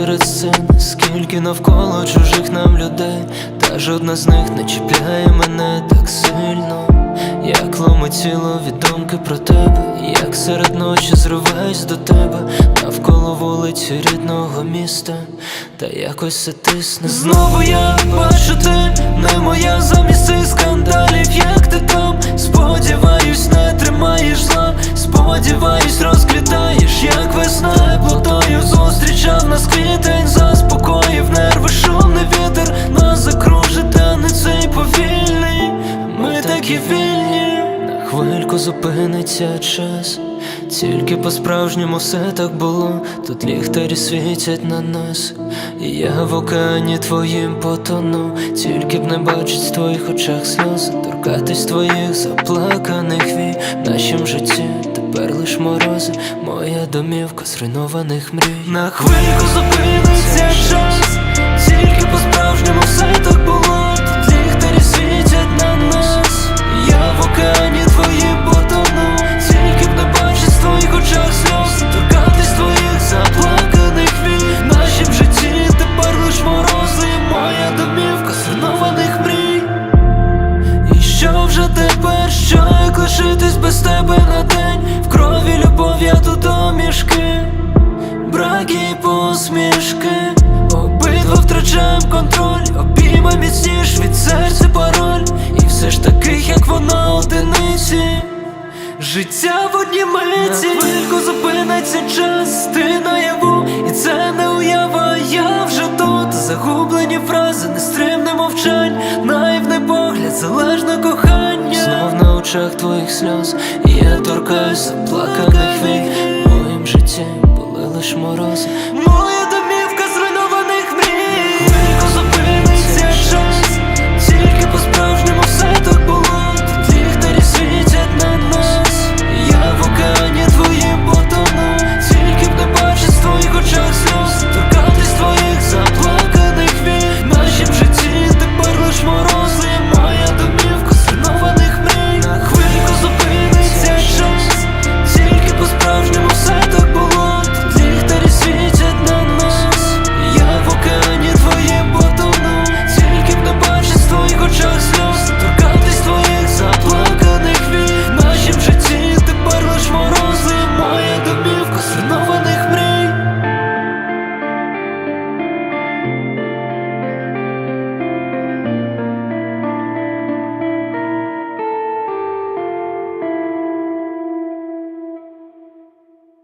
ми посеред сцени, скільки навколо чужих нам людей, та жодна з них не чіпляє мене так сильно, як ломить тіло від думки про тебе, як серед ночі зриваюсь до тебе, навколо вулиці рідного міста, та якось все тисне. Знову я бачу ти, не моя замість цих скандалів, як ти там, сподіваюсь, Такі вільні, на хвильку зупиниться час. Тільки по-справжньому все так було, тут ліхтарі світять на нас. І я в океані твоїм потону, тільки б не бачить в твоїх очах сльози, торкатись твоїх заплаканих вій. В нашім житті тепер лиш морози, моя домівка зруйнованих мрій. На хвильку зупиниться час, лишитись без тебе на день. В крові любов, я тут домішки Брак і посмішки. Обидва втрачаєм контроль. Обійма міцніш від серця пароль. І все ж таких, як вона одиниці. Життя в одній миті. На хвильку зупиниться час, ти наяву. І це не уява, я вже тут. Загублені фрази, нестримне мовчань. Наївний погляд, залежне кохання Очах твоїх сльоз І я торкаюсь заплаканих вій В моїм житті були лиш морози